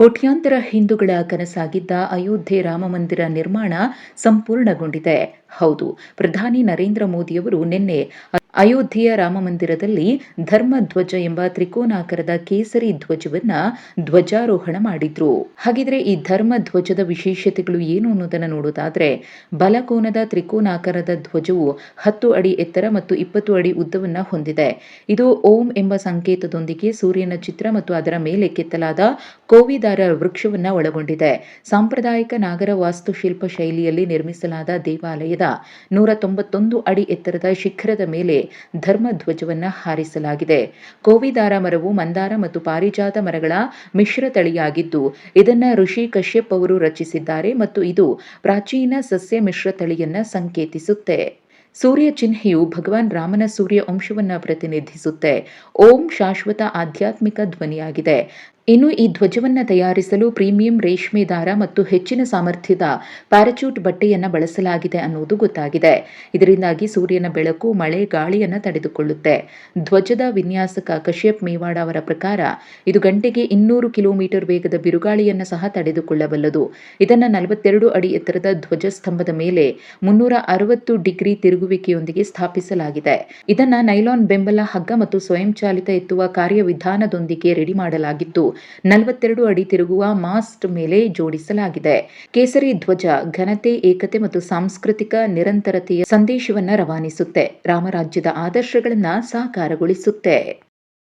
ಕೋಟ್ಯಾಂತರ ಹಿಂದೂಗಳ ಕನಸಾಗಿದ್ದ ಅಯೋಧ್ಯೆ ರಾಮಮಂದಿರ ನಿರ್ಮಾಣ ಸಂಪೂರ್ಣಗೊಂಡಿದೆ. ಹೌದು. ಪ್ರಧಾನಿ ನರೇಂದ್ರ ಮೋದಿಯವರು ನಿನ್ನೆ ಅಯೋಧ್ಯೆಯ ರಾಮಮಂದಿರದಲ್ಲಿ ಧರ್ಮಧ್ವಜ ಎಂಬ ತ್ರಿಕೋನಾಕಾರದ ಕೇಸರಿ ಧ್ವಜವನ್ನ ಧ್ವಜಾರೋಹಣ ಮಾಡಿದ್ರು. ಹಾಗಿದ್ರೆ ಈ ಧರ್ಮ ಧ್ವಜದ ವಿಶೇಷತೆಗಳು ಏನು ಅನ್ನೋದನ್ನ ನೋಡೋದಾದ್ರೆ, ಬಲಕೋನದ ತ್ರಿಕೋನಾಕಾರದ ಧ್ವಜವು ಹತ್ತು ಅಡಿ ಎತ್ತರ ಮತ್ತು ಇಪ್ಪತ್ತು ಅಡಿ ಉದ್ದವನ್ನ ಹೊಂದಿದೆ. ಇದು ಓಂ ಎಂಬ ಸಂಕೇತದೊಂದಿಗೆ ಸೂರ್ಯನ ಚಿತ್ರ ಮತ್ತು ಅದರ ಮೇಲೆ ಕೆತ್ತಲಾದ ಕೋವಿದಾರ ವೃಕ್ಷವನ್ನ ಒಳಗೊಂಡಿದೆ. ಸಾಂಪ್ರದಾಯಿಕ ನಾಗರ ವಾಸ್ತುಶಿಲ್ಪ ಶೈಲಿಯಲ್ಲಿ ನಿರ್ಮಿಸಲಾದ ದೇವಾಲಯದ ನೂರ ತೊಂಬತ್ತೊಂದು ಅಡಿ ಎತ್ತರದ ಶಿಖರದ ಮೇಲೆ ಧರ್ಮಧ್ವಜವನ್ನ ಹಾರಿಸಲಾಗಿದೆ. ಕೋವಿದಾರ ಮರವು ಮಂದಾರ ಮತ್ತು ಪಾರಿಜಾತ ಮರಗಳ ಮಿಶ್ರ ತಳಿಯಾಗಿದ್ದು, ಇದನ್ನ ಋಷಿ ಕಶ್ಯಪ್ ಅವರು ರಚಿಸಿದ್ದಾರೆ ಮತ್ತು ಇದು ಪ್ರಾಚೀನ ಸಸ್ಯ ಮಿಶ್ರ ತಳಿಯನ್ನ ಸಂಕೇತಿಸುತ್ತೆ. ಸೂರ್ಯ ಚಿಹ್ನೆಯು ಭಗವಾನ್ ರಾಮನ ಸೂರ್ಯ ಅಂಶವನ್ನ ಪ್ರತಿನಿಧಿಸುತ್ತೆ. ಓಂ ಶಾಶ್ವತ ಆಧ್ಯಾತ್ಮಿಕ ಧ್ವನಿಯಾಗಿದೆ. ಇನ್ನು ಈ ಧ್ವಜವನ್ನು ತಯಾರಿಸಲು ಪ್ರೀಮಿಯಂ ರೇಷ್ಮೆ ದಾರ ಮತ್ತು ಹೆಚ್ಚಿನ ಸಾಮರ್ಥ್ಯದ ಪ್ಯಾರಾಚೂಟ್ ಬಟ್ಟೆಯನ್ನು ಬಳಸಲಾಗಿದೆ ಅನ್ನುವುದು ಗೊತ್ತಾಗಿದೆ. ಇದರಿಂದಾಗಿ ಸೂರ್ಯನ ಬೆಳಕು, ಮಳೆ, ಗಾಳಿಯನ್ನು ತಡೆದುಕೊಳ್ಳುತ್ತೆ. ಧ್ವಜದ ವಿನ್ಯಾಸಕ ಕಶ್ಯಪ್ ಮೇವಾಡ ಅವರ ಪ್ರಕಾರ, ಇದು ಗಂಟೆಗೆ ಇನ್ನೂರು ಕಿಲೋಮೀಟರ್ ವೇಗದ ಬಿರುಗಾಳಿಯನ್ನು ಸಹ ತಡೆದುಕೊಳ್ಳಬಲ್ಲದು. ಇದನ್ನು ನಲವತ್ತೆರಡು ಅಡಿ ಎತ್ತರದ ಧ್ವಜಸ್ತಂಭದ ಮೇಲೆ ಮುನ್ನೂರ ಅರವತ್ತು ಡಿಗ್ರಿ ತಿರುಗುವಿಕೆಯೊಂದಿಗೆ ಸ್ಥಾಪಿಸಲಾಗಿದೆ. ಇದನ್ನು ನೈಲಾನ್ ಬೆಂಬಲ ಹಗ್ಗ ಮತ್ತು ಸ್ವಯಂಚಾಲಿತ ಎತ್ತುವ ಕಾರ್ಯವಿಧಾನದೊಂದಿಗೆ ರೆಡಿ ಮಾಡಲಾಗಿದ್ದು ನಲವತ್ತೆರಡು ಅಡಿ ತಿರುಗುವ ಮಾಸ್ಟ್ ಮೇಲೆ ಜೋಡಿಸಲಾಗಿದೆ. ಕೇಸರಿ ಧ್ವಜ ಘನತೆ, ಏಕತೆ ಮತ್ತು ಸಾಂಸ್ಕೃತಿಕ ನಿರಂತರತೆಯ ಸಂದೇಶವನ್ನ ರವಾನಿಸುತ್ತೆ. ರಾಮರಾಜ್ಯದ ಆದರ್ಶಗಳನ್ನ ಸಾಕಾರಗೊಳಿಸುತ್ತೆ.